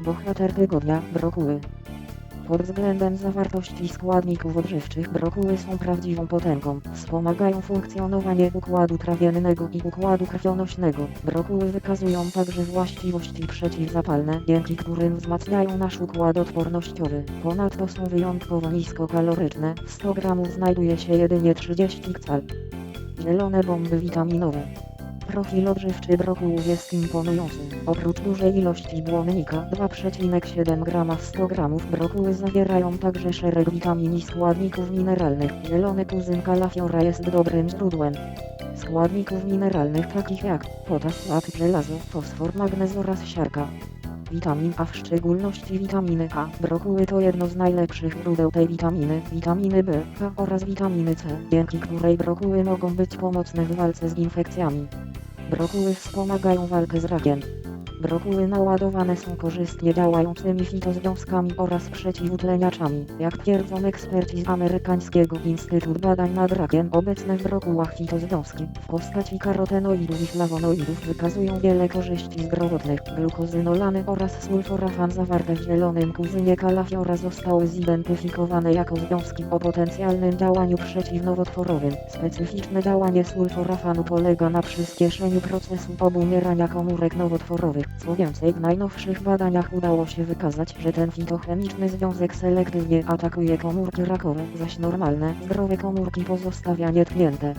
Bohater tygodnia, brokuły. Pod względem zawartości składników odżywczych brokuły są prawdziwą potęgą. Wspomagają funkcjonowanie układu trawiennego i układu krwionośnego. Brokuły wykazują także właściwości przeciwzapalne, dzięki którym wzmacniają nasz układ odpornościowy. Ponadto są wyjątkowo niskokaloryczne. W 100 gramów znajduje się jedynie 30 cal. Zielone bomby witaminowe. Profil odżywczy brokułów jest imponujący. Oprócz dużej ilości błonnika 2,7 g w 100 g brokuły zawierają także szereg witamin i składników mineralnych. Zielony kuzyn kalafiora jest dobrym źródłem składników mineralnych takich jak potas, ład, żelazo, fosfor, magnez oraz siarka. Witamin A w szczególności witaminy A. Brokuły to jedno z najlepszych źródeł tej witaminy, witaminy B, K oraz witaminy C, dzięki której brokuły mogą być pomocne w walce z infekcjami. Brokuły wspomagają walkę z rakiem. Brokuły naładowane są korzystnie działającymi fitozwiązkami oraz przeciwutleniaczami. Jak twierdzą eksperci z amerykańskiego Instytutu Badań nad Rakiem, obecne w brokułach fitozwiązki w postaci karotenoidów i flawonoidów wykazują wiele korzyści zdrowotnych. Glukozynolany oraz sulforafan zawarte w zielonym kuzynie kalafiora zostały zidentyfikowane jako związki o potencjalnym działaniu przeciwnowotworowym. Specyficzne działanie sulforafanu polega na przyspieszeniu procesu obumierania komórek nowotworowych. Co więcej, w najnowszych badaniach udało się wykazać, że ten fitochemiczny związek selektywnie atakuje komórki rakowe, zaś normalne, zdrowe komórki pozostawia nietknięte.